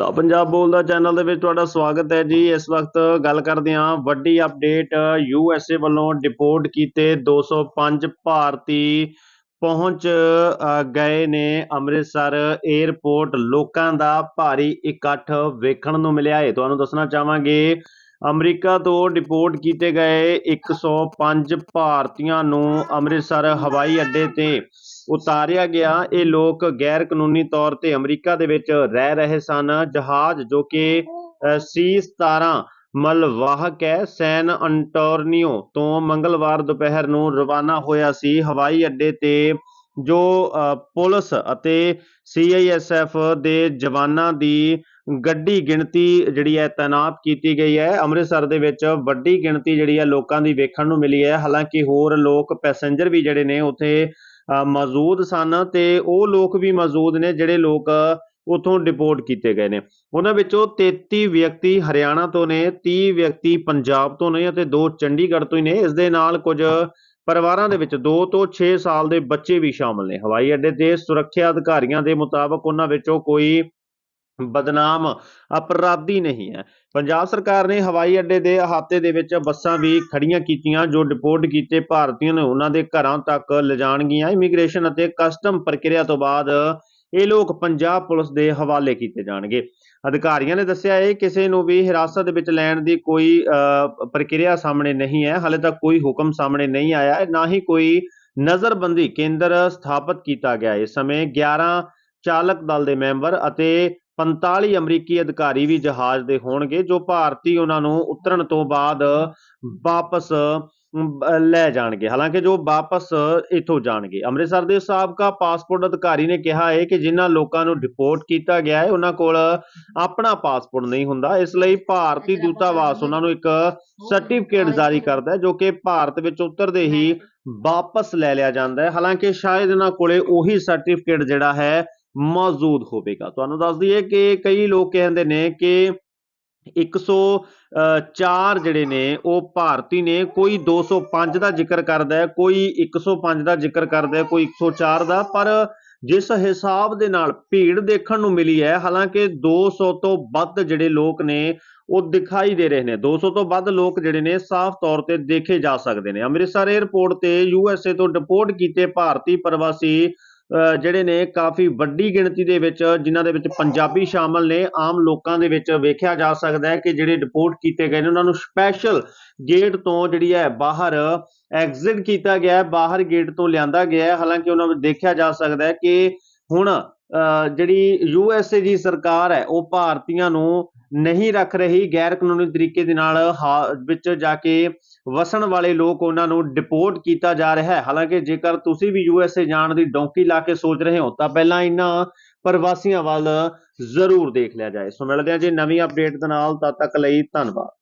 ਦਾ ਪੰਜਾਬ ਬੋਲਦਾ ਚੈਨਲ ਦੇ ਵਿੱਚ ਤੁਹਾਡਾ ਸਵਾਗਤ ਹੈ ਜੀ। ਇਸ ਵਕਤ ਗੱਲ ਕਰਦੇ ਹਾਂ ਵੱਡੀ ਅਪਡੇਟ ਯੂ ਐਸ ਏ ਵੱਲੋਂ ਡਿਪੋਰਟ ਕੀਤੇ 205 ਭਾਰਤੀ ਪਹੁੰਚ ਗਏ ਨੇ ਅੰਮ੍ਰਿਤਸਰ 에ਅਰਪੋਰਟ ਲੋਕਾਂ ਦਾ ਭਾਰੀ ਇਕੱਠ ਵੇਖਣ ਨੂੰ ਮਿਲਿਆ। ਹੈ ਤੁਹਾਨੂੰ ਦੱਸਣਾ ਚਾਹਾਂਗੇ ਅਮਰੀਕਾ ਤੋਂ ਡਿਪੋਰਟ ਕੀਤੇ ਗਏ 105 ਭਾਰਤੀਆਂ ਨੂੰ ਅੰਮ੍ਰਿਤਸਰ ਹਵਾਈ ਅੱਡੇ ਤੇ ਉਤਾਰਿਆ ਗਿਆ। ਇਹ ਲੋਕ ਗੈਰ ਕਾਨੂੰਨੀ ਤੌਰ ਤੇ ਅਮਰੀਕਾ ਦੇ ਵਿੱਚ ਰਹਿ ਰਹੇ ਸਨ। ਜਹਾਜ਼ ਜੋ ਕਿ ਸੀ 17 ਮਲਵਾਹਕ ਹੈ ਸੈਨ ਅੰਟੋਰਨੀਓ ਤੋਂ ਮੰਗਲਵਾਰ ਦੁਪਹਿਰ ਨੂੰ ਰਵਾਨਾ ਹੋਇਆ ਸੀ। ਹਵਾਈ ਅੱਡੇ ਤੇ ਜੋ ਅ, ਪੁਲਿਸ ਅਤੇ ਸੀਆਈਐਸਐਫ ਦੇ ਜਵਾਨਾਂ ਦੀ ਗੱਡੀ ਗਿਣਤੀ ਜਿਹੜੀ ਹੈ ਤਾਇਨਾਤ ਕੀਤੀ ਗਈ ਹੈ। ਅੰਮ੍ਰਿਤਸਰ ਦੇ ਵਿੱਚ ਵੱਡੀ ਗਿਣਤੀ ਜਿਹੜੀ ਹੈ ਲੋਕਾਂ ਦੀ ਵੇਖਣ ਨੂੰ ਮਿਲੀ ਹੈ। ਹਾਲਾਂਕਿ ਹੋਰ ਲੋਕ ਪੈਸੇਂਜਰ ਵੀ ਜਿਹੜੇ ਨੇ ਉੱਥੇ ਮੌਜੂਦ ਸਨ ਤੇ ਉਹ ਲੋਕ ਵੀ ਮੌਜੂਦ ਨੇ ਜਿਹੜੇ ਲੋਕ ਉਥੋਂ ਡਿਪੋਰਟ ਕੀਤੇ ਗਏ ਨੇ। ਉਹਨਾਂ ਵਿੱਚੋਂ 33 ਵਿਅਕਤੀ ਹਰਿਆਣਾ ਤੋਂ ਨੇ 30 ਵਿਅਕਤੀ ਪੰਜਾਬ ਤੋਂ ਨੇ ਅਤੇ ਦੋ ਚੰਡੀਗੜ੍ਹ ਤੋਂ ਹੀ ਨੇ। ਇਸ ਦੇ ਨਾਲ ਕੁਝ ਪਰਿਵਾਰਾਂ ਦੇ ਵਿੱਚ 2 ਤੋਂ 6 ਸਾਲ ਦੇ ਬੱਚੇ ਵੀ ਸ਼ਾਮਲ ਨੇ। ਹਵਾਈ ਅੱਡੇ ਤੇ ਸੁਰੱਖਿਆ ਅਧਿਕਾਰੀਆਂ ਦੇ ਮੁਤਾਬਕ ਉਹਨਾਂ ਵਿੱਚੋਂ ਕੋਈ ਬਦਨਾਮ ਅਪਰਾਧੀ ਨਹੀਂ ਹੈ। ਪੰਜਾਬ ਸਰਕਾਰ ਨੇ ਹਵਾਈ ਅੱਡੇ ਦੇ ਅਹਾਤੇ ਦੇ ਵਿੱਚ ਬੱਸਾਂ ਵੀ ਖੜੀਆਂ ਕੀਤੀਆਂ ਜੋ ਡਿਪੋਰਟ ਕੀਤੇ ਭਾਰਤੀਆਂ ਨੂੰ ਉਹਨਾਂ ਦੇ ਘਰਾਂ ਤੱਕ ਲਿਜਾਣਗੀਆਂ। ਇਮੀਗ੍ਰੇਸ਼ਨ ਅਤੇ ਕਸਟਮ ਪ੍ਰਕਿਰਿਆ ਤੋਂ ਬਾਅਦ ਇਹ ਲੋਕ ਪੰਜਾਬ ਪੁਲਿਸ ਦੇ ਹਵਾਲੇ ਕੀਤੇ ਜਾਣਗੇ। ਅਧਿਕਾਰੀਆਂ ਨੇ ਦੱਸਿਆ ਹੈ ਕਿਸੇ ਨੂੰ ਵੀ ਹਿਰਾਸਤ ਵਿੱਚ ਲੈਣ ਦੀ ਕੋਈ ਅ, ਪ੍ਰਕਿਰਿਆ ਸਾਹਮਣੇ ਨਹੀਂ ਹੈ। ਹਾਲੇ ਤੱਕ ਕੋਈ ਹੁਕਮ ਸਾਹਮਣੇ ਨਹੀਂ ਆਇਆ ਹੈ ਨਾ ਹੀ ਕੋਈ ਨਜ਼ਰਬੰਦੀ ਕੇਂਦਰ ਸਥਾਪਿਤ ਕੀਤਾ ਗਿਆ। ਹੈ। ਇਸ ਸਮੇਂ 11 ਚਾਲਕ ਦਲ ਦੇ ਮੈਂਬਰ ਅਤੇ 45 ਅਮਰੀਕੀ ਅਧਿਕਾਰੀ ਵੀ ਜਹਾਜ਼ ਦੇ ਹੋਣਗੇ ਜੋ ਭਾਰਤੀ ਉਹਨਾਂ ਨੂੰ ਉਤਰਨ ਤੋਂ ਬਾਅਦ ਵਾਪਸ ਲੈ ਜਾਣਗੇ। ਹਾਲਾਂਕਿ ਜੋ ਵਾਪਸ ਇੱਥੋਂ ਜਾਣਗੇ। ਅੰਮ੍ਰਿਤਸਰ ਦੇ ਸਾਬਕਾ ਪਾਸਪੋਰਟ ਅਧਿਕਾਰੀ ਨੇ ਕਿਹਾ ਹੈ ਕਿ ਜਿਨ੍ਹਾਂ ਲੋਕਾਂ ਨੂੰ ਡਿਪੋਰਟ ਕੀਤਾ ਗਿਆ ਹੈ ਉਹਨਾਂ ਕੋਲ ਆਪਣਾ ਪਾਸਪੋਰਟ ਨਹੀਂ ਹੁੰਦਾ। ਇਸ ਲਈ ਭਾਰਤੀ ਦੂਤਾਵਾਸ ਉਹਨਾਂ ਨੂੰ ਇੱਕ ਸਰਟੀਫਿਕੇਟ ਜਾਰੀ ਕਰਦਾ ਹੈ ਜੋ ਕਿ ਭਾਰਤ ਵਿੱਚ ਉਤਰਦੇ ਹੀ ਵਾਪਸ ਲੈ ਲਿਆ ਜਾਂਦਾ ਹੈ। ਹਾਲਾਂਕਿ ਸ਼ਾਇਦ ਇਹਨਾਂ ਕੋਲੇ ਉਹੀ ਸਰਟੀਫਿਕੇਟ ਜਿਹੜਾ ਹੈ ਮੌਜੂਦ ਹੋਵੇਗਾ। ਤੁਹਾਨੂੰ ਦੱਸ ਦਈਏ ਕਿ ਕਈ ਲੋਕ ਕਹਿੰਦੇ ਨੇ ਕਿ 104 ਜਿਹੜੇ ਨੇ, ਉਹ ਭਾਰਤੀ ਨੇ। ਕੋਈ 205 ਦਾ ਜ਼ਿਕਰ ਕਰਦਾ ਹੈ, ਕੋਈ 105 ਦਾ ਜ਼ਿਕਰ ਕਰਦਾ ਹੈ, ਕੋਈ 104 ਦਾ। ਪਰ ਜਿਸ ਹਿਸਾਬ ਦੇ ਨਾਲ ਭੀੜ ਦੇਖਣ ਨੂੰ ਮਿਲੀ ਹੈ, ਹਾਲਾਂਕਿ 200 ਤੋਂ ਵੱਧ ਜਿਹੜੇ ਲੋਕ ਨੇ, ਉਹ ਦਿਖਾਈ ਦੇ ਰਹੇ ਨੇ। 200 ਤੋਂ ਵੱਧ ਲੋਕ ਜਿਹੜੇ ਨੇ, ਸਾਫ਼ ਤੌਰ ਤੇ ਦੇਖੇ ਜਾ ਸਕਦੇ ਨੇ। ਅੰਮ੍ਰਿਤਸਰ 에ਅਰਪੋਰਟ ਤੇ ਯੂਐਸਏ ਤੋਂ ਡਿਪੋਰਟ ਕੀਤੇ ਭਾਰਤੀ ਪ੍ਰਵਾਸੀ ਜਿਹੜੇ ਨੇ ਕਾਫੀ ਵੱਡੀ ਗਿਣਤੀ ਦੇ ਵਿੱਚ ਜਿਨ੍ਹਾਂ ਦੇ ਵਿੱਚ ਪੰਜਾਬੀ ਸ਼ਾਮਲ ਨੇ ਆਮ ਲੋਕਾਂ ਦੇ ਵਿੱਚ ਵੇਖਿਆ ਜਾ ਸਕਦਾ ਹੈ ਕਿ ਜਿਹੜੇ ਡਿਪੋਰਟ ਕੀਤੇ ਗਏ ਨੇ ਉਹਨਾਂ ਨੂੰ ਸਪੈਸ਼ਲ ਗੇਟ ਤੋਂ ਜਿਹੜੀ ਹੈ ਬਾਹਰ ਐਗਜ਼ਿਟ ਕੀਤਾ ਗਿਆ ਹੈ ਬਾਹਰ ਗੇਟ ਤੋਂ ਲਿਆਂਦਾ ਗਿਆ ਹੈ। ਹਾਲਾਂਕਿ ਉਹਨਾਂ ਨੂੰ ਦੇਖਿਆ ਜਾ ਸਕਦਾ ਹੈ ਕਿ ਹੁਣ ਅ, ਜਿਹੜੀ ਯੂਐਸਏ ਦੀ ਸਰਕਾਰ ਹੈ ਉਹ ਭਾਰਤੀਆਂ ਨੂੰ ਨਹੀਂ ਰੱਖ ਰਹੀ ਗੈਰ ਕਾਨੂੰਨੀ ਤਰੀਕੇ ਦੇ ਨਾਲ ਹਾ- ਵਿੱਚ ਜਾ ਕੇ ਵਸਣ ਵਾਲੇ ਲੋਕ ਉਹਨਾਂ ਨੂੰ ਡਿਪੋਰਟ ਕੀਤਾ ਜਾ ਰਿਹਾ ਹੈ। ਹਾਲਾਂਕਿ ਜੇਕਰ ਤੁਸੀਂ ਵੀ ਯੂਐਸਏ ਜਾਣ ਦੀ ਡੌਂਕੀ ਲਾ ਕੇ ਸੋਚ ਰਹੇ ਹੋ, ਤਾਂ ਪਹਿਲਾਂ ਇਹਨਾਂ ਪ੍ਰਵਾਸੀਆਂ ਵੱਲ ਜ਼ਰੂਰ ਦੇਖ ਲਿਆ ਜਾਏ। ਸੋ ਮਿਲਦੇ ਹਾਂ ਜੀ ਨਵੀਂ ਅਪਡੇਟ ਦੇ ਨਾਲ, ਤਦ ਤੱਕ ਲਈ ਧੰਨਵਾਦ।